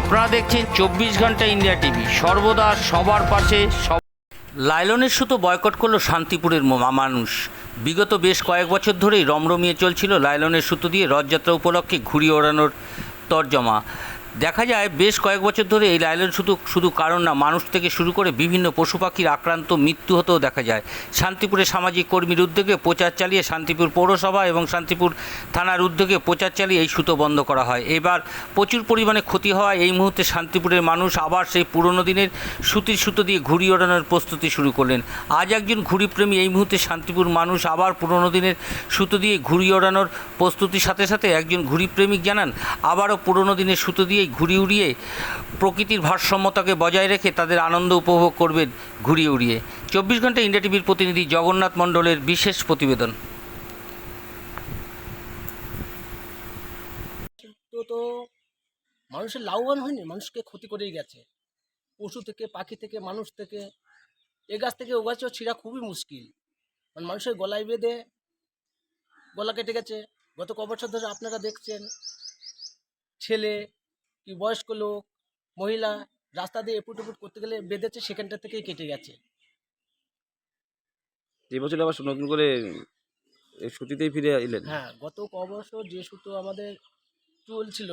আপনারা দেখছেন চব্বিশ ঘণ্টা ইন্ডিয়া টিভি। সর্বদা সবার পাশে সব লাইলনের সুতো বয়কট করল শান্তিপুরের মানুষ। বিগত বেশ কয়েক বছর ধরেই রমরমিয়ে চলছিল লাইলনের সুতো দিয়ে রথযাত্রা উপলক্ষে ঘুড়ি ওড়ানোর তর্জমা। দেখা যায় বেশ কয়েক বছর ধরে এই লাইলন শুধু শুধু কারণ না, মানুষ থেকে শুরু করে বিভিন্ন পশু পাখির আক্রান্ত মৃত্যু হতেও দেখা যায়। শান্তিপুরে সামাজিক কর্মীর উদ্যোগে প্রচার চালিয়ে শান্তিপুর পৌরসভা এবং শান্তিপুর থানার উদ্যোগে প্রচার চালিয়ে এই সুতো বন্ধ করা হয়। এবার প্রচুর পরিমাণে ক্ষতি হওয়ায় এই মুহূর্তে শান্তিপুরের মানুষ আবার সেই পুরনো দিনের সুতির সুতো দিয়ে ঘুড়ি ওড়ানোর প্রস্তুতি শুরু করলেন। আজ একজন ঘুড়িপ্রেমী এই মুহূর্তে শান্তিপুর মানুষ আবার পুরনো দিনের সুতো দিয়ে ঘুড়ি ওড়ানোর প্রস্তুতির সাথে সাথে একজন ঘুড়িপ্রেমিক জানান, আবারও পুরনো দিনের সুতো দিয়েই ঘুড়ি উড়িয়ে প্রকৃতির ভারসাম্যতাকে বজায় রেখে তাদের আনন্দ উপভোগ করবেন ঘুড়ি উড়িয়ে। চব্বিশ ঘণ্টা ইন্ডিয়া টিভির প্রতিনিধি জগন্নাথ মণ্ডলের বিশেষ প্রতিবেদন। তো মানুষের লাভবান হয়নি, মানুষকে ক্ষতি করেই গেছে। পশু থেকে, পাখি থেকে, মানুষ থেকে, এ গাছ থেকে, ও গাছও ছিঁড়া খুবই মুশকিল। মানে মানুষের গলায় বেঁধে গলা কেটে গেছে। গত ক বছর ধরে আপনারা দেখছেন, ছেলে কি বয়স্ক লোক মহিলা রাস্তা দিয়ে এপুট এপুট করতে গেলে বেঁধেছে সেখানটা থেকেই কেটে গেছে। এই বছর আবার নতুন করে এই ছুটিতেই ফিরে এলেন? হ্যাঁ গত ক বছর যে সুতো আমাদের চলছিল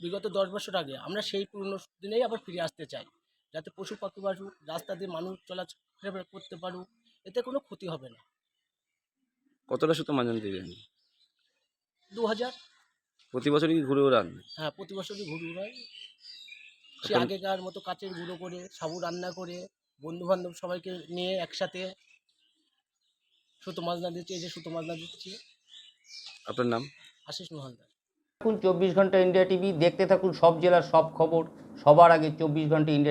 বিগত দশ বছর আগে আমরা সেই পুরনো দিনেই আবার ফিরে আসতে চাই। যাতে পশু পাখি বাসুক রাস্তা দিয়ে মানুষ চলাফেরা করতে পারুক এতে কোনো ক্ষতি হবে না। কতটা সুতো মাজন দিলেন? দু হাজার প্রতি বছরই কি ঘুরে উড়ান হ্যাঁ প্রতি বছরই ঘুরে হয় সে আগেকার মতো কাচের গুঁড়ো করে সাবু রান্না করে বন্ধু বান্ধব সবাইকে নিয়ে একসাথে সুতো মাজনা দিচ্ছে এই যে সুতো মাজনা দিচ্ছে। আপনার নাম? আশিস মহালদার। দেখুন চব্বিশ ঘণ্টা ইন্ডিয়া টিভি দেখতে থাকুন সব জেলার সব খবর সবার আগে চব্বিশ ঘণ্টা ইন্ডিয়া